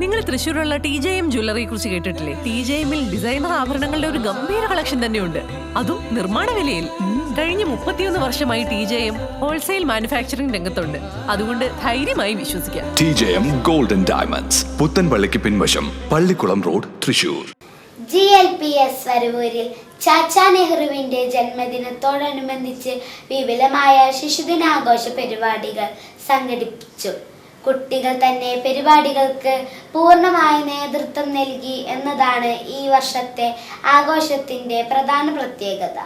നിങ്ങൾ തൃശ്ശൂരുള്ള T J M ജ്വല്ലറിയെ കുറിച്ച് കേട്ടിട്ടില്ലേ? ടി ജെ എമ്മിൽ ഡിസൈനർ ആഭരണങ്ങളുടെ ഒരു ഗംഭീര കളക്ഷൻ തന്നെയുണ്ട്. അതും നിർമ്മാണ വിലയിൽ. കഴിഞ്ഞ മുപ്പത്തിയൊന്ന് വർഷമായി T J M wholesale manufacturing രംഗത്തുണ്ട്. അതുകൊണ്ട് ധൈര്യമായി വിശ്വസിക്കാം. T J M golden diamonds പുത്തൻപള്ളിക്ക് പിൻവശം Pallikulam road Thrissur G L P S വരവൂരിൽ Chacha നെഹ്റുവിന്റെ ജന്മദിനത്തോടനുബന്ധിച്ച് വിപുലമായ ശിശുദിനാഘോഷ പരിപാടികൾ സംഘടിപ്പിച്ചു. കുട്ടികൾ തന്നെ പരിപാടികൾക്ക് പൂർണമായ നേതൃത്വം നൽകി എന്നതാണ് ഈ വർഷത്തെ ആഘോഷത്തിന്റെ പ്രധാന പ്രത്യേകത.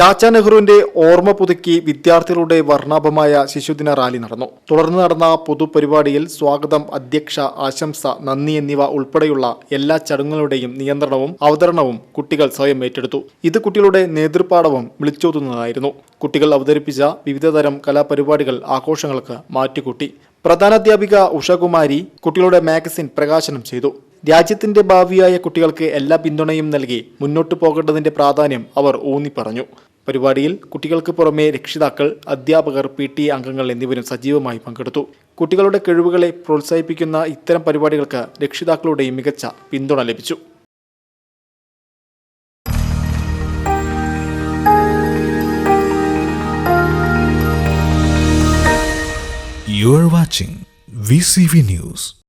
ചാച്ച നെഹ്റുവിന്റെ ഓർമ്മ പുതുക്കി വിദ്യാർത്ഥികളുടെ വർണാഭമായ ശിശുദിന റാലി നടന്നു. തുടർന്ന് നടന്ന പൊതുപരിപാടിയിൽ സ്വാഗതം അധ്യക്ഷ ആശംസ നന്ദി എന്നിവ ഉൾപ്പെടെയുള്ള എല്ലാ ചടങ്ങുകളുടെയും നിയന്ത്രണവും അവതരണവും കുട്ടികൾ സ്വയം ഏറ്റെടുത്തു. ഇത് കുട്ടികളുടെ നേതൃപാഠവും വിളിച്ചോതുന്നതായിരുന്നു. കുട്ടികൾ അവതരിപ്പിച്ച വിവിധതരം കലാപരിപാടികൾ ആഘോഷങ്ങൾക്ക് മാറ്റുകൂട്ടി. പ്രധാനാധ്യാപിക ഉഷകുമാരി കുട്ടികളുടെ മാഗസിൻ പ്രകാശനം ചെയ്തു. രാജ്യത്തിന്റെ ഭാവിയായ കുട്ടികൾക്ക് എല്ലാ പിന്തുണയും നൽകി മുന്നോട്ടു പോകേണ്ടതിന്റെ പ്രാധാന്യം അവർ ഊന്നി പറഞ്ഞു പരിപാടിയിൽ കുട്ടികൾക്ക് പുറമെ രക്ഷിതാക്കൾ അധ്യാപകർ പി ടി അംഗങ്ങൾ എന്നിവരും സജീവമായി പങ്കെടുത്തു കുട്ടികളുടെ കഴിവുകളെ പ്രോത്സാഹിപ്പിക്കുന്ന ഇത്തരം പരിപാടികൾക്ക് രക്ഷിതാക്കളുടെയും മികച്ച പിന്തുണ ലഭിച്ചു You are watching VCV News.